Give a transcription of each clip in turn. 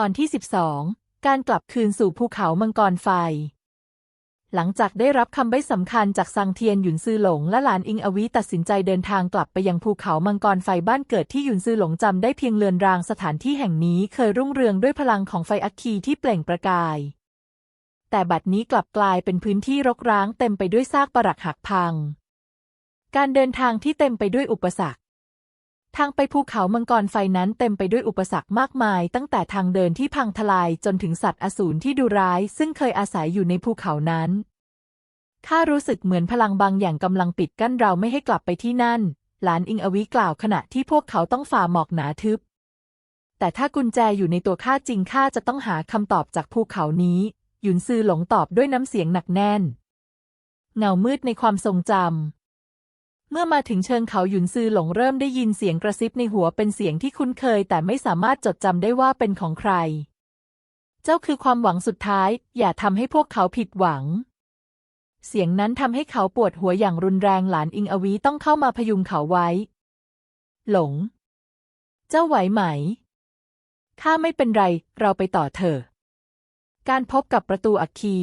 ตอนที่ 12 การกลับคืนสู่ภูเขามังกรไฟ หลังจากได้รับคำใบ้สำคัญจากซังเทียนหยุนซือหลงและหลานอิงอวีตัดสินใจเดินทางกลับไปยังภูเขามังกรไฟบ้านเกิดที่หยุนซือหลงจำได้เพียงเลือนรางสถานที่แห่งนี้เคยรุ่งเรืองด้วยพลังของไฟอัคคีที่เปล่งประกาย แต่บัดนี้กลับกลายเป็นพื้นที่รกร้างเต็มไปด้วยซากปรักหักพัง การเดินทางที่เต็มไปด้วยอุปสรรค ทางไปภูเขามังกรไฟนั้นเต็มไปด้วยอุปสรรคมากมาย ตั้งแต่ทางเดินที่พังทลายจนถึงสัตว์อสูรที่ดุร้าย ซึ่งเคยอาศัยอยู่ในภูเขานั้น ข้ารู้สึกเหมือนพลังบางอย่างกำลังปิดกั้นเราไม่ให้กลับไปที่นั่น หลานอิงอวิกล่าวขณะที่พวกเขาต้องฝ่าหมอกหนาทึบ แต่ถ้ากุญแจอยู่ในตัวข้าจริงข้าจะต้องหาคำตอบจากภูเขานี้ หยุนซือหลงตอบด้วยน้ำเสียงหนักแน่น เงามืดในความทรงจำ เมื่อมาถึงเชิงเขาหยุนซือหลงเริ่มได้ยินเสียงกระซิบในหัวเป็นเสียงที่คุ้นเคย แต่ไม่สามารถจดจำได้ว่าเป็นของใคร เจ้าคือความหวังสุดท้าย อย่าทำให้พวกเขาผิดหวัง เสียงนั้นทำให้เขาปวดหัวอย่างรุนแรงหลานอิงอวีต้องเข้ามาพยุงเขาไว้ หลง เจ้าไหวไหม ข้าไม่เป็นไร เราไปต่อเถอะ การพบกับประตูอัคคี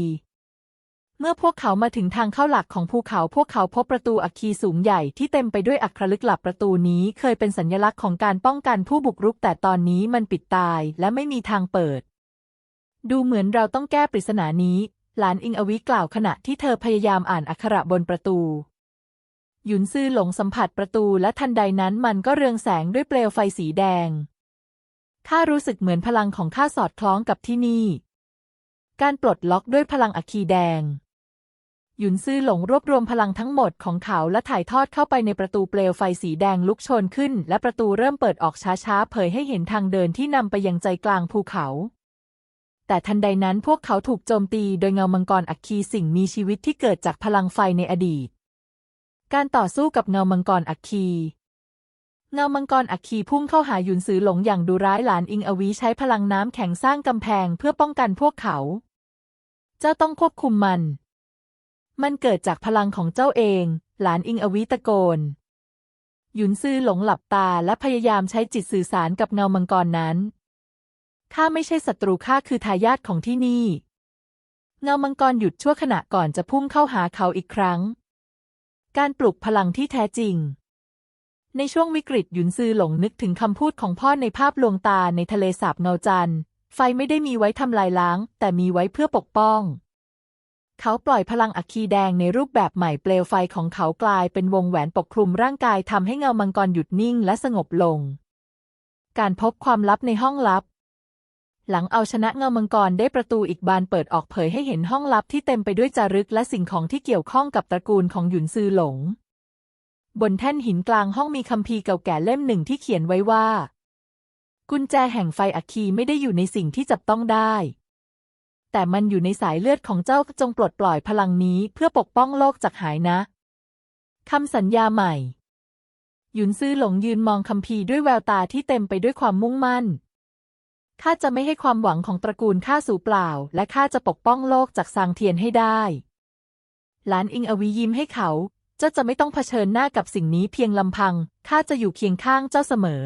เมื่อพวกเขามาถึงทางเข้าหลักของภูเขา พวกเขาพบประตูอัคคีสูงใหญ่ที่เต็มไปด้วยอัครลึกลับประตูนี้เคยเป็นสัญลักษณ์ของการป้องกันผู้บุกรุก แต่ตอนนี้มันปิดตายและไม่มีทางเปิด ดูเหมือนเราต้องแก้ปริศนานี้ หลานอิงอวิกล่าวขณะที่เธอพยายามอ่านอักขระบนประตู หยุนซื่อหลงสัมผัสประตูและทันใดนั้นมันก็เรืองแสงด้วยเปลวไฟสีแดงข้ารู้สึกเหมือนพลังของข้าสอดคล้องกับที่นี่ การปลดล็อกด้วยพลังอัคคีแดง หยุนซื่อหลงรวบรวมพลังทั้งหมดของเขาและถ่ายทอดเข้าไปในประตูเปลวไฟสีแดงลุกโชนขึ้น และประตูเริ่มเปิดออกช้าๆ เผยให้เห็นทางเดินที่นำไปยังใจกลางภูเขา แต่ทันใดนั้นพวกเขาถูกโจมตีโดยเงามังกรอัคคีสิ่งมีชีวิตที่เกิดจากพลังไฟในอดีต การต่อสู้กับเงามังกรอัคคีเงามังกรอัคคีพุ่งเข้าหาหยุนซือหลงอย่างดุร้ายหลานอิงอวีใช้พลังน้ำแข็งสร้างกำแพงเพื่อป้องกันพวกเขา เจ้าต้องควบคุมมัน มันเกิดจากพลังของเจ้าเอง หลานอิงอวีตะโกน หยุนซื่อหลงหลับตาและพยายามใช้จิตสื่อสารกับเงามังกรนั้น ข้าไม่ใช่ศัตรูข้าคือทายาทของที่นี่ เงามังกรหยุดชั่วขณะก่อนจะพุ่งเข้าหาเขาอีกครั้ง การปลุกพลังที่แท้จริง ในช่วงวิกฤตหยุนซือหลงนึกถึงคำพูดของพ่อในภาพลวงตาในทะเลสาบเงาจันทร์ ไฟไม่ได้มีไว้ทำลายล้าง แต่มีไว้เพื่อปกป้อง เขาปล่อยพลังอัคคีแดงในรูปแบบใหม่เปลวไฟของเขากลายเป็นวงแหวนปกคลุมร่างกายทำให้เงามังกรหยุดนิ่งและสงบลง การพบความลับในห้องลับ หลังเอาชนะเงามังกรได้ประตูอีกบานเปิดออกเผยให้เห็นห้องลับที่เต็มไปด้วยจารึกและสิ่งของที่เกี่ยวข้องกับตระกูลของหยุนซือหลง บนแท่นหินกลางห้องมีคัมภีร์เก่าแก่เล่มหนึ่งที่เขียนไว้ว่า กุญแจแห่งไฟอัคคีไม่ได้อยู่ในสิ่งที่จับต้องได้ แต่มันอยู่ในสายเลือดของเจ้าจงปลดปล่อยพลังนี้เพื่อปกป้องโลกจากหายนะ คำสัญญาใหม่ หยุนซื่อหลงยืนมองคัมภีร์ด้วยแววตาที่เต็มไปด้วยความมุ่งมั่น ข้าจะไม่ให้ความหวังของตระกูลข้าสูญเปล่า และข้าจะปกป้องโลกจากซางเทียนให้ได้ หลานอิงอวียิ้มให้เขา เจ้าจะไม่ต้องเผชิญหน้ากับสิ่งนี้เพียงลำพัง ข้าจะอยู่เคียงข้างเจ้าเสมอ